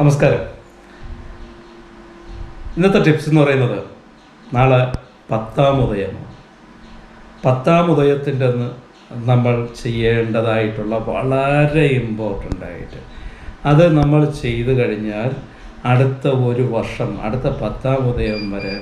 നമസ്കാരം. ഇന്നത്തെ ടിപ്സ് എന്ന് പറയുന്നത് നാളെ പത്താം ഉദയമാണ്. പത്താം ഉദയത്തിന്റെ അന്ന് നമ്മൾ ചെയ്യേണ്ടതായിട്ടുള്ള വളരെ ഇമ്പോർട്ടന്റ് ആയിട്ട് അത് നമ്മൾ ചെയ്തു കഴിഞ്ഞാൽ അടുത്ത ഒരു വർഷം അടുത്ത പത്താം ഉദയം വരെ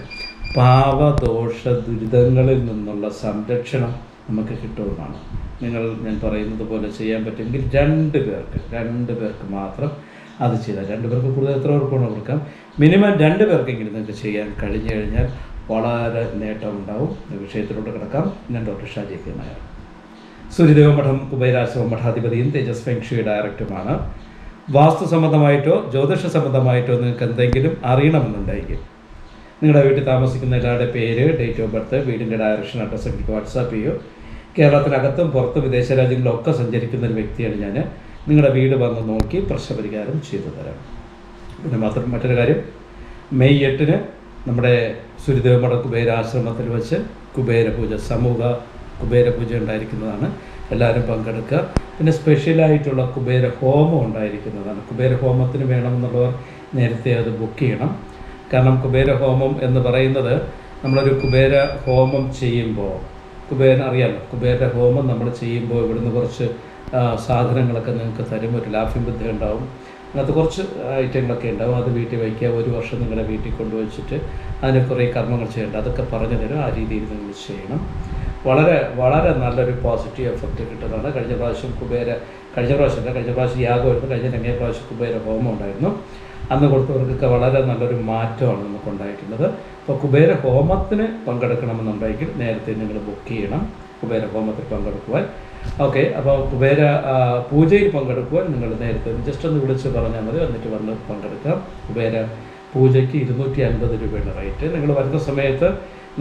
പാവദോഷ ദുരിതങ്ങളിൽ നിന്നുള്ള സംരക്ഷണം നമുക്ക് കിട്ടുമെന്നാണ്. നിങ്ങൾ ഞാൻ പറയുന്നത് പോലെ ചെയ്യാൻ പറ്റുമെങ്കിൽ രണ്ട് പേർക്ക് രണ്ട് പേർക്ക് മാത്രം അത് ചെയ്താൽ രണ്ട് പേർക്ക് കൂടുതൽ എത്ര പേർക്ക് വേണം കൊടുക്കാം. മിനിമം രണ്ട് പേർക്കെങ്കിലും നിങ്ങൾക്ക് ചെയ്യാൻ കഴിഞ്ഞു കഴിഞ്ഞാൽ വളരെ നേട്ടമുണ്ടാവും. വിഷയത്തിലോട്ട് കിടക്കാം. ഞാൻ ഡോക്ടർ ഷാജി നായർ. സൂര്യദേവ മഠം കുബൈരാശ്രമ മഠാധിപതിയും തേജസ് ഫെങ്ഷി ഡയറക്ടറുമാണ് വാസ്തു സംബന്ധമായിട്ടോ ജ്യോതിഷ സംബന്ധമായിട്ടോ നിങ്ങൾക്ക് എന്തെങ്കിലും അറിയണമെന്നുണ്ടെങ്കിൽ നിങ്ങളുടെ വീട്ടിൽ താമസിക്കുന്ന എല്ലാവരുടെ പേര് ഡേറ്റ് ഓഫ് ബർത്ത് വീടിന്റെ ഡയറക്ഷൻ അഡ്രസ്സ് എനിക്ക് വാട്സാപ്പ് ചെയ്യൂ. കേരളത്തിനകത്തും പുറത്തും വിദേശ രാജ്യങ്ങളിലൊക്കെ സഞ്ചരിക്കുന്ന ഒരു വ്യക്തിയാണ് ഞാൻ. നിങ്ങളുടെ വീട് വന്ന് നോക്കി പ്രശ്നപരിഹാരം ചെയ്തു തരാം. പിന്നെ മാത്രം മറ്റൊരു കാര്യം മെയ് എട്ടിന് നമ്മുടെ സുരിദേവമഠ കുബേരാശ്രമത്തിൽ വെച്ച് കുബേര പൂജ സമൂഹ കുബേരപൂജ ഉണ്ടായിരിക്കുന്നതാണ്. എല്ലാവരും പങ്കെടുക്കുക. പിന്നെ സ്പെഷ്യലായിട്ടുള്ള കുബേര ഹോമം ഉണ്ടായിരിക്കുന്നതാണ്. കുബേര ഹോമത്തിന് വേണമെന്നുള്ളവർ നേരത്തെ അത് ബുക്ക് ചെയ്യണം. കാരണം കുബേര ഹോമം എന്ന് പറയുന്നത് നമ്മളൊരു കുബേര ഹോമം ചെയ്യുമ്പോൾ കുബേരൻ അറിയാമല്ലോ കുബേര ഹോമം നമ്മൾ ചെയ്യുമ്പോൾ ഇവിടുന്ന് കുറച്ച് സാധനങ്ങളൊക്കെ നിങ്ങൾക്ക് തരും. ഒരു ലാഫിംഗ് ബുദ്ധി ഉണ്ടാവും. അങ്ങനത്തെ കുറച്ച് ഐറ്റങ്ങളൊക്കെ ഉണ്ടാവും. അത് വീട്ടിൽ വയ്ക്കുക. ഒരു വർഷം നിങ്ങളുടെ വീട്ടിൽ കൊണ്ടുവച്ചിട്ട് അതിന് കുറേ കർമ്മങ്ങൾ ചെയ്യേണ്ട. അതൊക്കെ പറഞ്ഞു തരും. ആ രീതിയിൽ നിങ്ങൾ ചെയ്യണം. വളരെ വളരെ നല്ലൊരു പോസിറ്റീവ് എഫക്റ്റ് കിട്ടുന്നതാണ്. കഴിഞ്ഞ പ്രാവശ്യം കുബേര കഴിഞ്ഞ പ്രാവശ്യം കഴിഞ്ഞ പ്രാവശ്യം യാഗമായിരുന്നു കഴിഞ്ഞ രണ്ടേ പ്രാവശ്യം കുബേര ഹോമം ഉണ്ടായിരുന്നു. അന്ന് കൊടുത്തവർക്കൊക്കെ വളരെ നല്ലൊരു മാറ്റമാണ് നമുക്ക് ഉണ്ടായിട്ടുള്ളത് അപ്പോൾ കുബേര ഹോമത്തിന് പങ്കെടുക്കണമെന്നുണ്ടെങ്കിൽ നേരത്തെ നിങ്ങൾ ബുക്ക് ചെയ്യണം. കുബേര ഹോമത്തിൽ പങ്കെടുക്കുവാൻ. ഓക്കെ അപ്പോൾ കുബേര പൂജയിൽ പങ്കെടുക്കുവാൻ നിങ്ങൾ നേരത്തെ ജസ്റ്റ് ഒന്ന് വിളിച്ച് പറഞ്ഞാൽ മതി വന്നിട്ട് വന്ന് പങ്കെടുക്കാം. കുബേര പൂജയ്ക്ക് ഇരുന്നൂറ്റി അൻപത് രൂപയുടെ റേറ്റ് നിങ്ങൾ വരുന്ന സമയത്ത്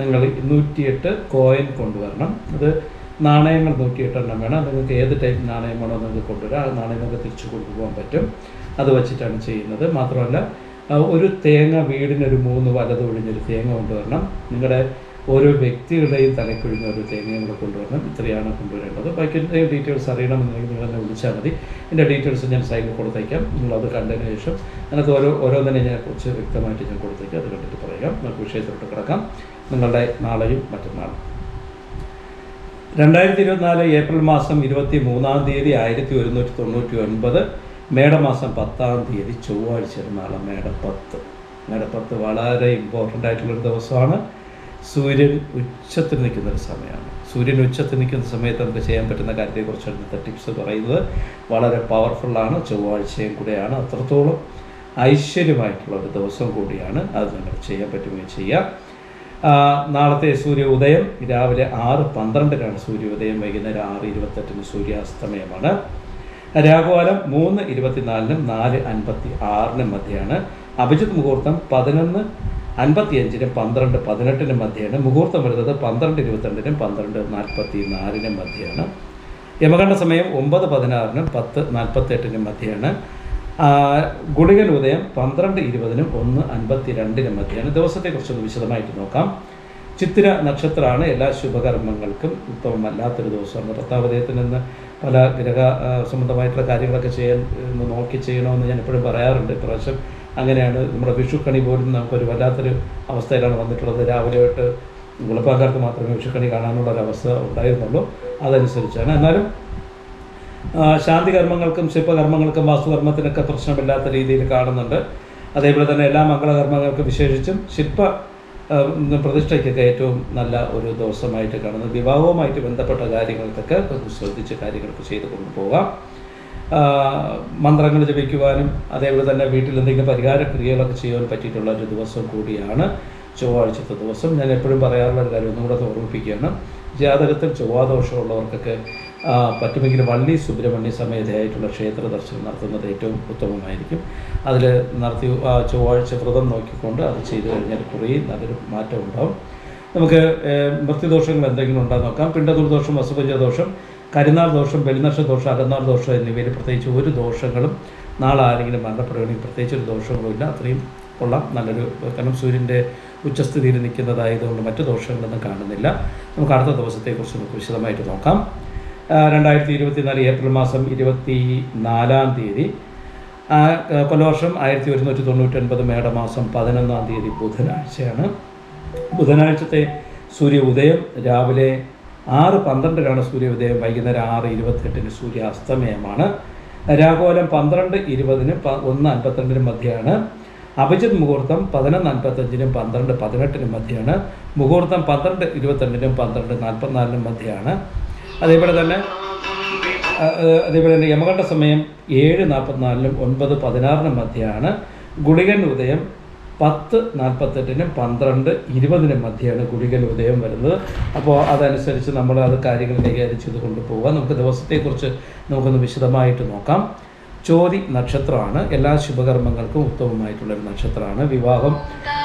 നിങ്ങൾ നൂറ്റിയെട്ട് കോയിൻ കൊണ്ടുവരണം. അത് നാണയങ്ങൾ നൂറ്റിയെട്ടെണ്ണം വേണം. നിങ്ങൾക്ക് ഏത് ടൈപ്പ് നാണയം വേണോ നിങ്ങൾക്ക് കൊണ്ടുവരാം. ആ നാണയം നിങ്ങൾക്ക് തിരിച്ചു കൊണ്ടുപോകാൻ പറ്റും. അത് വച്ചിട്ടാണ് ചെയ്യുന്നത്. മാത്രമല്ല ഒരു തേങ്ങ വീടിനൊരു മൂന്ന് വലത് ഒഴിഞ്ഞൊരു തേങ്ങ കൊണ്ടുവരണം. നിങ്ങളുടെ ഓരോ വ്യക്തികളുടെയും തലക്കൊഴിഞ്ഞ ഒരു തേങ്ങയും കൂടെ കൊണ്ടുവരണം. ഇത്രയാണ് കൊണ്ടുവരേണ്ടത്. ബാക്കി എന്തെങ്കിലും ഡീറ്റെയിൽസ് അറിയണമെന്നുണ്ടെങ്കിൽ നിങ്ങൾ എന്നെ വിളിച്ചാൽ മതി. എന്റെ ഡീറ്റെയിൽസ് ഞാൻ സൈഡിൽ കൊടുത്തേക്കാം. നിങ്ങളത് കണ്ടതിന് ശേഷം അതിനകത്ത് ഓരോ ഓരോന്നിനെ ഞാൻ കുറച്ച് വ്യക്തമായിട്ട് ഞാൻ കൊടുത്തേക്കാം. അത് കണ്ടിട്ട് പറയാം. നമുക്ക് വിഷയത്തിലോട്ട് കിടക്കാം. നിങ്ങളുടെ നാളെയും മറ്റന്നാളും. രണ്ടായിരത്തി ഇരുപത്തിനാല് ഏപ്രിൽ മാസം ഇരുപത്തി മൂന്നാം തീയതി ആയിരത്തി ഒരുന്നൂറ്റി തൊണ്ണൂറ്റി ഒൻപത് മേടമാസം പത്താം തീയതി ചൊവ്വാഴ്ച നാളെ മേടപ്പത്ത്. മേടപ്പത്ത് വളരെ ഇമ്പോർട്ടന്റ് ആയിട്ടുള്ളൊരു ദിവസമാണ്. സൂര്യൻ ഉച്ചത്തിൽ നിൽക്കുന്ന ഒരു സമയമാണ്. സൂര്യൻ ഉച്ചത്തിൽ നിൽക്കുന്ന സമയത്ത് നമുക്ക് ചെയ്യാൻ പറ്റുന്ന കാര്യത്തെക്കുറിച്ചാണ് ഇന്നത്തെ ടിപ്സ് പറയുന്നത്. വളരെ പവർഫുള്ളാണ് ചൊവ്വാഴ്ചയും കൂടെയാണ്. അത്രത്തോളം ഐശ്വര്യമായിട്ടുള്ള ഒരു ദിവസം കൂടിയാണ്. അത് നിങ്ങൾ ചെയ്യാൻ പറ്റുമെങ്കിൽ ചെയ്യാം. നാളത്തെ സൂര്യ ഉദയം രാവിലെ ആറ് പന്ത്രണ്ടിനാണ് സൂര്യോദയം. വൈകുന്നേരം ആറ് ഇരുപത്തെട്ടിന് സൂര്യാസ്തമയമാണ്. രാഘുകാലം മൂന്ന് ഇരുപത്തിനാലിനും നാല് അൻപത്തി ആറിനും മധ്യയാണ് അഭിജിത് മുഹൂർത്തം പതിനൊന്ന് അൻപത്തിയഞ്ചിനും പന്ത്രണ്ട് പതിനെട്ടിനും മധ്യയാണ് മുഹൂർത്തം വരുന്നത് പന്ത്രണ്ട് ഇരുപത്തിരണ്ടിനും പന്ത്രണ്ട് നാൽപ്പത്തി നാലിനും മധ്യയാണ് യമകണ്ഠ സമയം ഒമ്പത് പതിനാറിനും പത്ത് നാൽപ്പത്തെട്ടിനും മധ്യയാണ് ഗുളികൻ ഉദയം പന്ത്രണ്ട് ഇരുപതിനും ഒന്ന് അൻപത്തി രണ്ടിനും മധ്യയാണ് ദിവസത്തെക്കുറിച്ചൊന്ന് വിശദമായിട്ട് നോക്കാം. ചിത്തിര നക്ഷത്രമാണ് എല്ലാ ശുഭകർമ്മങ്ങൾക്കും ഉത്തമമല്ലാത്തൊരു ദിവസമാണ്. ഭർത്താവതയത്തിൽ നിന്ന് പല ഗ്രഹ സംബന്ധമായിട്ടുള്ള കാര്യങ്ങളൊക്കെ ചെയ്യാൻ നോക്കി ചെയ്യണമെന്ന് ഞാൻ എപ്പോഴും പറയാറുണ്ട്. ഇപ്രാവശ്യം അങ്ങനെയാണ്. നമ്മുടെ വിഷുക്കണി പോലും നമുക്കൊരു വല്ലാത്തൊരു അവസ്ഥയിലാണ് വന്നിട്ടുള്ളത്. രാവിലെ തൊട്ട് വെളുപ്പാക്കാർക്ക് മാത്രമേ വിഷുക്കണി കാണാനുള്ള ഒരു അവസ്ഥ ഉണ്ടായിരുന്നുള്ളൂ. അതനുസരിച്ചാണ്. എന്നാലും ശാന്തി കർമ്മങ്ങൾക്കും ശില്പകർമ്മങ്ങൾക്കും വാസ്തുകർമ്മത്തിനൊക്കെ പ്രശ്നമില്ലാത്ത രീതിയിൽ കാണുന്നുണ്ട്. അതേപോലെ തന്നെ എല്ലാ മംഗളകർമ്മങ്ങൾക്കും വിശേഷിച്ചും ശില്പ പ്രതിഷ്ഠയ്ക്കൊക്കെ ഏറ്റവും നല്ല ഒരു ദിവസമായിട്ട് കാണുന്നത് വിവാഹവുമായിട്ട് ബന്ധപ്പെട്ട കാര്യങ്ങൾക്കൊക്കെ ശ്രദ്ധിച്ച് കാര്യങ്ങളൊക്കെ ചെയ്ത് കൊണ്ടുപോകാം മന്ത്രങ്ങൾ ജപിക്കുവാനും അതേപോലെ തന്നെ വീട്ടിൽ എന്തെങ്കിലും പരിഹാര ക്രിയകളൊക്കെ ചെയ്യാൻ പറ്റിയിട്ടുള്ള ഒരു ദിവസം കൂടിയാണ് ചൊവ്വാഴ്ചത്തെ ദിവസം. ഞാൻ എപ്പോഴും പറയാറുള്ള ഒരു കാര്യം ഒന്നുകൂടെ ഓർമ്മിപ്പിക്കുകയാണ്. ജാതകത്തിൽ ചൊവ്വാദോഷമുള്ളവർക്കൊക്കെ പറ്റുമെങ്കിൽ വള്ളി സുബ്രഹ്മണ്യ സമേതയായിട്ടുള്ള ക്ഷേത്ര ദർശനം നടത്തുന്നത് ഏറ്റവും ഉത്തമമായിരിക്കും. അതിൽ നടത്തി ചൊവ്വാഴ്ച വ്രതം നോക്കിക്കൊണ്ട് അത് ചെയ്തു കഴിഞ്ഞാൽ കുറേ നല്ലൊരു മാറ്റം ഉണ്ടാവും. നമുക്ക് മൃത്യുദോഷങ്ങൾ എന്തെങ്കിലും ഉണ്ടാകാൻ നോക്കാം. പിണ്ടദുർദോഷം വസുപഞ്ചദോഷം കരിനാൾ ദോഷം വെളിനക്ഷ ദോഷം അകന്നാൾ ദോഷം എന്നിവയിൽ പ്രത്യേകിച്ച് ഒരു ദോഷങ്ങളും നാളെ ആരെങ്കിലും മരണപ്പെടുകയാണെങ്കിൽ പ്രത്യേകിച്ച് ഒരു ദോഷങ്ങളും ഇല്ല. അത്രയും കൊള്ളാം. നല്ലൊരു കാരണം സൂര്യന്റെ ഉച്ചസ്ഥിതിയിൽ നിൽക്കുന്നതായതുകൊണ്ട് മറ്റു ദോഷങ്ങളൊന്നും കാണുന്നില്ല. നമുക്ക് അടുത്ത ദിവസത്തെക്കുറിച്ച് നമുക്ക് വിശദമായിട്ട് നോക്കാം. രണ്ടായിരത്തി ഇരുപത്തിനാല് ഏപ്രിൽ മാസം ഇരുപത്തി നാലാം തീയതി. ആ കൊല്ലവർഷം ആയിരത്തി ഒരുന്നൂറ്റി തൊണ്ണൂറ്റൊൻപത് മേടമാസം പതിനൊന്നാം തീയതി ബുധനാഴ്ചയാണ്. ബുധനാഴ്ചത്തെ സൂര്യ ഉദയം രാവിലെ ആറ് പന്ത്രണ്ടിനാണ് സൂര്യ ഉദയം വൈകുന്നേരം ആറ് ഇരുപത്തെട്ടിന് സൂര്യ അസ്തമയമാണ് രാഘോലം പന്ത്രണ്ട് ഇരുപതിന് പ ഒന്ന് അൻപത്തിരണ്ടിനും മധ്യയാണ് അഭിജിത് മുഹൂർത്തം പതിനൊന്ന് അൻപത്തഞ്ചിനും പന്ത്രണ്ട് പതിനെട്ടിനും മധ്യയാണ് മുഹൂർത്തം പന്ത്രണ്ട് ഇരുപത്തിരണ്ടിനും പന്ത്രണ്ട് നാൽപ്പത്തിനാലിനും മധ്യയാണ് അതേപോലെ തന്നെ അതേപോലെ തന്നെ യമകണ്ഠ സമയം ഏഴ് നാൽപ്പത്തിനാലിനും ഒൻപത് പതിനാറിനും മധ്യയാണ് ഗുളികൻ ഉദയം പത്ത് നാൽപ്പത്തെട്ടിനും പന്ത്രണ്ട് ഇരുപതിനും മധ്യയാണ് ഗുളികൻ ഉദയം വരുന്നത്. അപ്പോൾ അതനുസരിച്ച് നമ്മൾ അത് കാര്യങ്ങൾ കൈകാര്യം ചെയ്ത് കൊണ്ടുപോകാം നമുക്ക് ദിവസത്തെക്കുറിച്ച് നമുക്കൊന്ന് വിശദമായിട്ട് നോക്കാം. ചോതി നക്ഷത്രമാണ്. എല്ലാ ശുഭകർമ്മങ്ങൾക്കും ഉത്തമമായിട്ടുള്ള ഒരു നക്ഷത്രമാണ്. വിവാഹം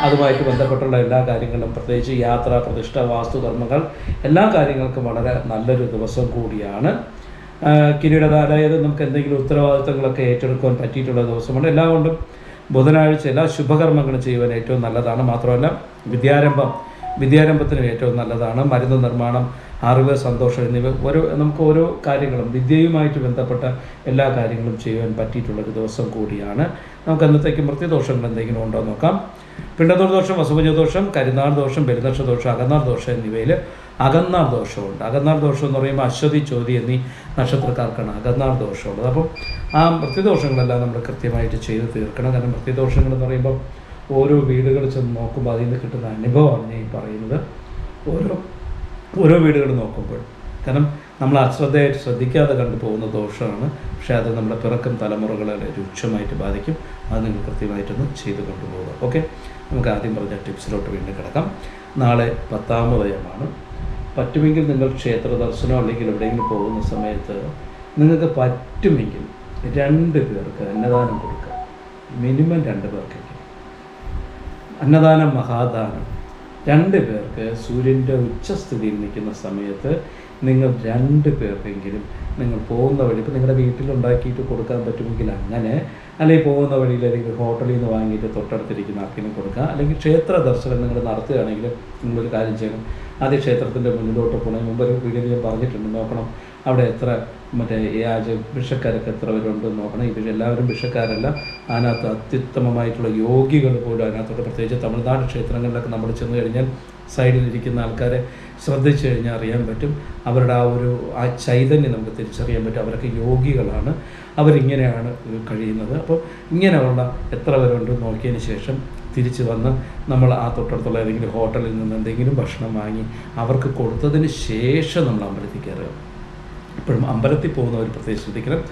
അതുമായിട്ട് ബന്ധപ്പെട്ടുള്ള എല്ലാ കാര്യങ്ങളും പ്രത്യേകിച്ച് യാത്ര പ്രതിഷ്ഠ വാസ്തുകർമ്മങ്ങൾ എല്ലാ കാര്യങ്ങൾക്കും വളരെ നല്ലൊരു ദിവസം കൂടിയാണ്. ആ, കിരീടത അതായത് നമുക്ക് എന്തെങ്കിലും ഉത്തരവാദിത്തങ്ങളൊക്കെ ഏറ്റെടുക്കാൻ പറ്റിയിട്ടുള്ള ദിവസമാണ്. എല്ലാം കൊണ്ടും ബുധനാഴ്ച എല്ലാ ശുഭകർമ്മങ്ങളും ചെയ്യുവാൻ ഏറ്റവും നല്ലതാണ്. മാത്രമല്ല വിദ്യാരംഭം വിദ്യാരംഭത്തിനും ഏറ്റവും നല്ലതാണ്. മരുന്ന് നിർമ്മാണം അറിവ് സന്തോഷം എന്നിവ ഓരോ നമുക്ക് ഓരോ കാര്യങ്ങളും വിദ്യയുമായിട്ട് ബന്ധപ്പെട്ട എല്ലാ കാര്യങ്ങളും ചെയ്യുവാൻ പറ്റിയിട്ടുള്ളൊരു ദിവസം കൂടിയാണ്. നമുക്ക് അന്നത്തേക്ക് മൃത്യുദോഷങ്ങൾ എന്തെങ്കിലും ഉണ്ടോ നോക്കാം. പിണ്ടതൂർ ദോഷം വസുഭജ ദോഷം കരിനാൾ ദോഷം ബലിദക്ഷ ദോഷം അകന്നാർ ദോഷം എന്നിവയിൽ അകന്നാർ ദോഷമുണ്ട്. അകന്നാർ ദോഷം എന്ന് പറയുമ്പോൾ അശ്വതി ചോതി എന്നീ നക്ഷത്രക്കാർക്കാണ് അകന്നാർ ദോഷമുള്ളത്. അപ്പം ആ മൃത്യുദോഷങ്ങളെല്ലാം നമ്മൾ കൃത്യമായിട്ട് ചെയ്ത് തീർക്കണം. കാരണം മൃത്യുദോഷങ്ങൾ എന്ന് പറയുമ്പോൾ ഓരോ വീടുകളിൽ ചെന്ന് നോക്കുമ്പോൾ അതിൽ നിന്ന് കിട്ടുന്ന അനുഭവമാണ് ഞാൻ ഈ പറയുന്നത്. ഓരോ ഓരോ വീടുകൾ നോക്കുമ്പോൾ. കാരണം നമ്മൾ അശ്രദ്ധയായിട്ട് ശ്രദ്ധിക്കാതെ കണ്ടു പോകുന്ന ദോഷമാണ്. പക്ഷേ അത് നമ്മുടെ പിറക്കും തലമുറകളെ രൂക്ഷമായിട്ട് ബാധിക്കും. അത് നിങ്ങൾ കൃത്യമായിട്ടൊന്ന് ചെയ്ത് കൊണ്ടുപോകുക ഓക്കെ? നമുക്ക് ആദ്യം പറഞ്ഞ ടിപ്സിലോട്ട് വീണ്ടും കിടക്കാം. നാളെ പത്താമതയമാണ് പറ്റുമെങ്കിൽ നിങ്ങൾ ക്ഷേത്ര ദർശനം അല്ലെങ്കിൽ എവിടെയെങ്കിലും പോകുന്ന സമയത്ത് നിങ്ങൾക്ക് പറ്റുമെങ്കിൽ രണ്ട് പേർക്ക് അന്നദാനം കൊടുക്കുക മിനിമം രണ്ട് പേർക്കെങ്കിലും. അന്നദാനം മഹാദാനം. രണ്ട് പേർക്ക് സൂര്യന്റെ ഉച്ചസ്ഥിതിയിൽ നിൽക്കുന്ന സമയത്ത് നിങ്ങൾ രണ്ട് പേർക്കെങ്കിലും നിങ്ങൾ പോകുന്ന വഴി ഇപ്പോൾ നിങ്ങളുടെ വീട്ടിലുണ്ടാക്കിയിട്ട് കൊടുക്കാൻ പറ്റുമെങ്കിൽ അങ്ങനെ അല്ലെങ്കിൽ പോകുന്ന വഴിയിൽ അല്ലെങ്കിൽ ഹോട്ടലിൽ നിന്ന് വാങ്ങിയിട്ട് തൊട്ടടുത്തിരിക്കുന്ന ആർക്കെങ്കിലും കൊടുക്കുക അല്ലെങ്കിൽ ക്ഷേത്ര ദർശനം നിങ്ങൾ നടത്തുകയാണെങ്കിൽ നിങ്ങളൊരു കാര്യം ചെയ്യണം. ആദ്യം ക്ഷേത്രത്തിന്റെ മുന്നിലോട്ട് പോകണം. മുമ്പ് ഒരു പറഞ്ഞിട്ടുണ്ട് നോക്കണം. അവിടെ എത്ര മറ്റേ യാജ ഭിഷക്കാരൊക്കെ എത്ര പേരുണ്ടെന്ന് നോക്കണം. ഇവർ എല്ലാവരും ഭിക്ഷക്കാരല്ല. അതിനകത്ത് അത്യുത്തമമായിട്ടുള്ള യോഗികൾ പോലും അതിനകത്തോട്ട് പ്രത്യേകിച്ച് തമിഴ്നാട് ക്ഷേത്രങ്ങളിലൊക്കെ നമ്മൾ ചെന്ന് കഴിഞ്ഞാൽ സൈഡിലിരിക്കുന്ന ആൾക്കാരെ ശ്രദ്ധിച്ചു കഴിഞ്ഞാൽ അറിയാൻ പറ്റും. അവരുടെ ആ ഒരു ആ ചൈതന്യം നമുക്ക് തിരിച്ചറിയാൻ പറ്റും. അവരൊക്കെ യോഗികളാണ്. അവരിങ്ങനെയാണ് കഴിയുന്നത്. അപ്പോൾ ഇങ്ങനെയുള്ള എത്ര പേരുണ്ട് നോക്കിയതിന് ശേഷം തിരിച്ചു വന്ന് നമ്മൾ ആ തൊട്ടടുത്തുള്ള ഏതെങ്കിലും ഹോട്ടലിൽ നിന്ന് എന്തെങ്കിലും ഭക്ഷണം വാങ്ങി അവർക്ക് കൊടുത്തതിന് ശേഷം നമ്മൾ അമ്പലത്തിൽ കയറുക. ഇപ്പോഴും അമ്പലത്തിൽ പോകുന്നവർ പ്രത്യേകിച്ച് ശ്രദ്ധിക്കണം.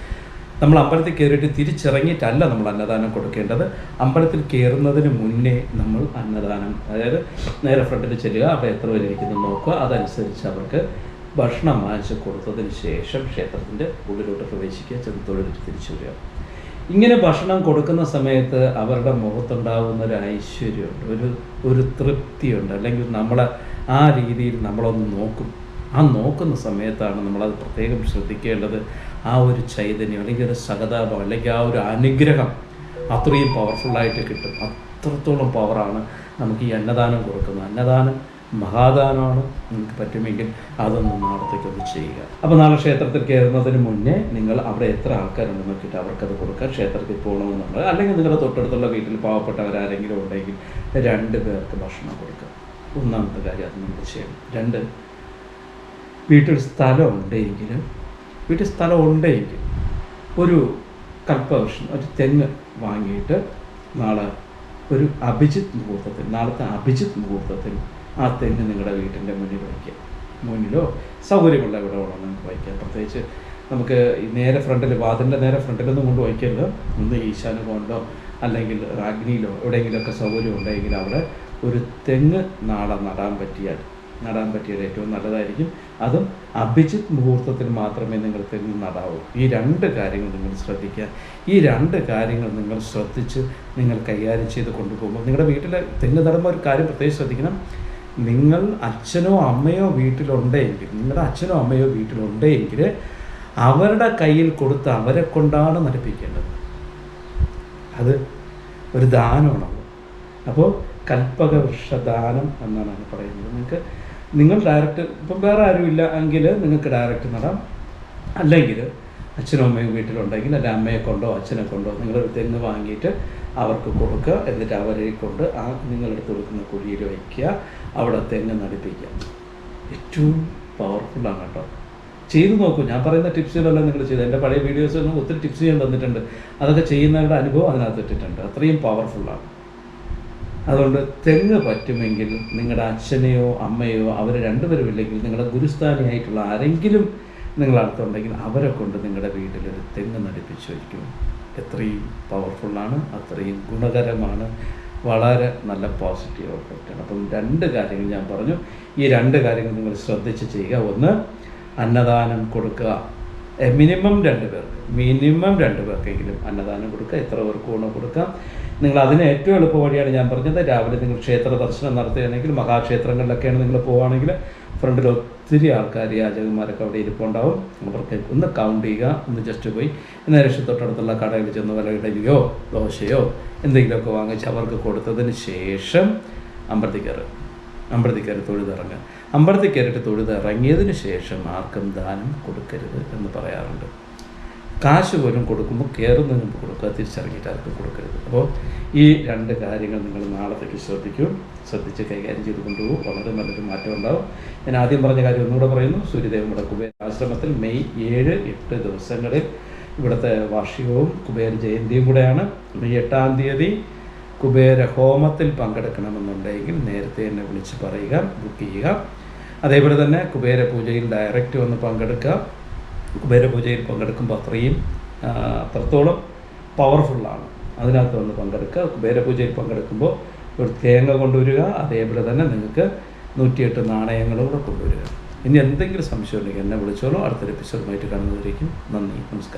നമ്മൾ അമ്പലത്തിൽ കയറിയിട്ട് തിരിച്ചിറങ്ങിയിട്ടല്ല നമ്മൾ അന്നദാനം കൊടുക്കേണ്ടത്. അമ്പലത്തിൽ കയറുന്നതിന് മുന്നേ നമ്മൾ അന്നദാനം അതായത് നേരെ ഫ്രണ്ടിൽ ചെല്ലുക അപ്പോൾ എത്ര പേര് ഇരിക്കുന്നു നോക്കുക അതനുസരിച്ച് അവർക്ക് ഭക്ഷണം വാങ്ങിച്ച് കൊടുത്തതിന് ശേഷം ക്ഷേത്രത്തിന്റെ ഉള്ളിലോട്ട് പ്രവേശിക്കുക ചെന്ന് തൊഴിലിട്ട് തിരിച്ചു വരിക. ഇങ്ങനെ ഭക്ഷണം കൊടുക്കുന്ന സമയത്ത് അവരുടെ മുഖത്തുണ്ടാകുന്ന ഒരു ഐശ്വര്യമുണ്ട് ഒരു ഒരു തൃപ്തിയുണ്ട്. അല്ലെങ്കിൽ നമ്മളെ ആ രീതിയിൽ നമ്മളൊന്ന് നോക്കും. ആ നോക്കുന്ന സമയത്താണ് നമ്മളത് പ്രത്യേകം ശ്രദ്ധിക്കേണ്ടത്. ആ ഒരു ചൈതന്യം അല്ലെങ്കിൽ ഒരു സഹതാപം അല്ലെങ്കിൽ ആ ഒരു അനുഗ്രഹം അത്രയും പവർഫുള്ളായിട്ട് കിട്ടും. അത്രത്തോളം പവറാണ് നമുക്ക് ഈ അന്നദാനം കൊടുക്കുന്നത്. അന്നദാനം മഹാദാനമാണ് നിങ്ങൾക്ക് പറ്റുമെങ്കിൽ അതൊന്ന് നാളത്തേക്കൊന്ന് ചെയ്യുക. അപ്പോൾ നാളെ ക്ഷേത്രത്തിൽ കയറുന്നതിന് മുന്നേ നിങ്ങൾ അവിടെ എത്ര ആൾക്കാരുണ്ടെന്ന് നോക്കിയിട്ട് അവർക്കത് കൊടുക്കുക. ക്ഷേത്രത്തിൽ പോകണമെന്നുള്ളത് അല്ലെങ്കിൽ നിങ്ങളുടെ തൊട്ടടുത്തുള്ള വീട്ടിൽ പാവപ്പെട്ടവരാരെങ്കിലും ഉണ്ടെങ്കിൽ രണ്ട് പേർക്ക് ഭക്ഷണം കൊടുക്കുക. ഒന്നാമത്തെ കാര്യം അത് നമ്മൾ ചെയ്യണം. രണ്ട് വീട്ടിൽ സ്ഥലം ഉണ്ടെങ്കിൽ വീട്ടിൽ സ്ഥലം ഉണ്ടെങ്കിൽ ഒരു കൽപ്പവൃക്ഷം ഒരു തെങ്ങ് വാങ്ങിയിട്ട് നാളെ ഒരു അഭിജിത്ത് മുഹൂർത്തത്തിൽ നാളത്തെ അഭിജിത്ത് മുഹൂർത്തത്തിൽ ആ തെങ്ങ് നിങ്ങളുടെ വീട്ടിന്റെ മുന്നിൽ വയ്ക്കുക മുന്നിലോ സൗകര്യമുള്ള എവിടെ വേണോ നിങ്ങൾക്ക് വയ്ക്കാം. പ്രത്യേകിച്ച് നമുക്ക് നേരെ ഫ്രണ്ടിൽ വാതിലിന്റെ നേരെ ഫ്രണ്ടിലൊന്നും കൊണ്ട് വയ്ക്കരുത്. ഒന്ന് ഈശാന കൊണ്ടോ അല്ലെങ്കിൽ അഗ്നിയിലോ എവിടെയെങ്കിലുമൊക്കെ സൗകര്യം ഉണ്ടെങ്കിൽ അവിടെ ഒരു തെങ്ങ് നാളെ നടാൻ പറ്റിയാൽ നടാൻ പറ്റിയത് ഏറ്റവും നല്ലതായിരിക്കും. അതും അഭിജിത് മുഹൂർത്തത്തിൽ മാത്രമേ നിങ്ങൾ തെങ്ങ് നടാവൂ. ഈ രണ്ട് കാര്യങ്ങൾ നിങ്ങൾ ശ്രദ്ധിക്കുക. ഈ രണ്ട് കാര്യങ്ങൾ നിങ്ങൾ ശ്രദ്ധിച്ച് നിങ്ങൾ കൈകാര്യം ചെയ്ത് കൊണ്ടുപോകുമ്പോൾ നിങ്ങളുടെ വീട്ടിലെ തെങ്ങ് നടുമ്പോൾ ഒരു കാര്യം പ്രത്യേകം ശ്രദ്ധിക്കണം. നിങ്ങൾ അച്ഛനോ അമ്മയോ വീട്ടിലുണ്ടെങ്കിൽ നിങ്ങളുടെ അച്ഛനോ അമ്മയോ വീട്ടിലുണ്ടെങ്കിൽ അവരുടെ കയ്യിൽ കൊടുത്ത് അവരെ കൊണ്ടാണ് നടിപ്പിക്കേണ്ടത്. അത് ഒരു ദാനമാണ് അപ്പോൾ കൽപ്പകവൃക്ഷ വൃക്ഷദാനം എന്നാണ് പറയുന്നത്. നിങ്ങൾക്ക് നിങ്ങൾ ഡയറക്റ്റ് ഇപ്പം വേറെ ആരുമില്ല എങ്കിൽ നിങ്ങൾക്ക് ഡയറക്റ്റ് നടാം. അല്ലെങ്കിൽ അച്ഛനും അമ്മയും വീട്ടിലുണ്ടെങ്കിൽ എന്റെ അമ്മയെ കൊണ്ടോ അച്ഛനെ കൊണ്ടോ നിങ്ങൾ തെങ്ങ് വാങ്ങിയിട്ട് അവർക്ക് കൊടുക്കുക. എന്നിട്ട് അവരെ കൊണ്ട് ആ നിങ്ങളെടുത്ത് കൊടുക്കുന്ന കുഴിയിൽ വയ്ക്കുക. അവിടെ തെങ്ങ് നടിപ്പിക്കുക. ഏറ്റവും പവർഫുള്ളാണ് കേട്ടോ. ചെയ്ത് നോക്കൂ. ഞാൻ പറയുന്ന ടിപ്സുകളെല്ലാം നിങ്ങൾ ചെയ്തു. എന്റെ പഴയ വീഡിയോസിലൊന്നും ഒത്തിരി ടിപ്സ് ഞാൻ തന്നിട്ടുണ്ട്. അതൊക്കെ ചെയ്യുന്നവരുടെ അനുഭവം അതിനകത്ത് ഇട്ടിട്ടുണ്ട്. അത്രയും പവർഫുള്ളാണ് അതുകൊണ്ട് തെങ്ങ് പറ്റുമെങ്കിൽ നിങ്ങളുടെ അച്ഛനെയോ അമ്മയോ അവർ രണ്ടുപേരും ഇല്ലെങ്കിൽ നിങ്ങളുടെ ഗുരുസ്ഥാനിയായിട്ടുള്ള ആരെങ്കിലും നിങ്ങൾ അടുത്തുണ്ടെങ്കിൽ അവരെ കൊണ്ട് നിങ്ങളുടെ വീട്ടിലൊരു തെങ്ങ് നടിപ്പിച്ചു വയ്ക്കും. എത്രയും പവർഫുള്ളാണ് അത്രയും ഗുണകരമാണ് വളരെ നല്ല പോസിറ്റീവ് എഫക്റ്റാണ് അപ്പം രണ്ട് കാര്യങ്ങൾ ഞാൻ പറഞ്ഞു. ഈ രണ്ട് കാര്യങ്ങൾ നിങ്ങൾ ശ്രദ്ധിച്ച് ചെയ്യുക. ഒന്ന് അന്നദാനം കൊടുക്കുക. മിനിമം രണ്ട് പേർക്ക്. മിനിമം രണ്ട് പേർക്കെങ്കിലും അന്നദാനം കൊടുക്കുക. എത്ര പേർക്ക് ഗുണം കൊടുക്കാം. നിങ്ങൾ അതിന് ഏറ്റവും എളുപ്പ വഴിയാണ് ഞാൻ പറഞ്ഞത്. രാവിലെ നിങ്ങൾ ക്ഷേത്ര ദർശനം നടത്തുകയാണെങ്കിൽ മഹാക്ഷേത്രങ്ങളിലൊക്കെയാണ് നിങ്ങൾ പോവുകയാണെങ്കിൽ ഫ്രണ്ടിൽ ഒത്തിരി ആൾക്കാർ യാചകന്മാരൊക്കെ അവിടെ ഇരിപ്പുണ്ടാവും. അവർക്ക് ഒന്ന് കൗണ്ട് ചെയ്യുക ഒന്ന് ജസ്റ്റ് പോയി. നേരെ തൊട്ടടുത്തുള്ള കടയിൽ ചെന്ന് വല്ല ഇടലിയോ ദോശയോ എന്തെങ്കിലുമൊക്കെ വാങ്ങിച്ച് അവർക്ക് കൊടുത്തതിന് ശേഷം അമ്പലത്തിൽ കയറുക അമ്പലത്തിൽ കയറി തൊഴുതിറങ്ങുക. അമ്പലത്തിൽ കയറിയിട്ട് തൊഴുതിറങ്ങിയതിന് ശേഷം ആർക്കും ദാനം കൊടുക്കരുത് എന്ന് പറയാറുണ്ട്. കാശ് പോലും കൊടുക്കുമ്പോൾ കയറുന്നതിന് മുമ്പ് കൊടുക്കുക തിരിച്ചറിഞ്ഞിട്ട് ആർക്കും കൊടുക്കരുത്. അപ്പോൾ ഈ രണ്ട് കാര്യങ്ങൾ നിങ്ങൾ നാളത്തേക്ക് ശ്രദ്ധിക്കും. ശ്രദ്ധിച്ച് കൈകാര്യം ചെയ്ത് കൊണ്ടുപോകും. വളരെ നല്ലൊരു മാറ്റം ഉണ്ടാവും. ഞാൻ ആദ്യം പറഞ്ഞ കാര്യം ഒന്നുകൂടെ പറയുന്നു. സൂര്യദേവമുടെ കുബേര ആശ്രമത്തിൽ മെയ് ഏഴ് എട്ട് ദിവസങ്ങളിൽ ഇവിടുത്തെ വാർഷികവും കുബേര ജയന്തിയും കൂടെയാണ്. മെയ് എട്ടാം തീയതി കുബേര ഹോമത്തിൽ പങ്കെടുക്കണമെന്നുണ്ടെങ്കിൽ നേരത്തെ എന്നെ വിളിച്ച് പറയുക ബുക്ക് ചെയ്യുക. അതേപോലെ തന്നെ കുബേര പൂജയിൽ ഡയറക്റ്റ് വന്ന് പങ്കെടുക്കുക. കുബേര പൂജയിൽ പങ്കെടുക്കുമ്പോൾ അത്രയും അത്രത്തോളം പവർഫുള്ളാണ് അതിനകത്ത് വന്ന് പങ്കെടുക്കുക. കുബേരപൂജയിൽ പങ്കെടുക്കുമ്പോൾ ഒരു തേങ്ങ കൊണ്ടുവരിക അതേപോലെ തന്നെ നിങ്ങൾക്ക് നൂറ്റിയെട്ട് നാണയങ്ങളൂടെ കൊണ്ടുവരിക. ഇനി എന്തെങ്കിലും സംശയം ഉണ്ടെങ്കിൽ എന്നെ വിളിച്ചോളൂ. അടുത്തൊരു എപ്പിസോഡുമായിട്ട് കാണുന്നതായിരിക്കും നന്ദി നമസ്കാരം.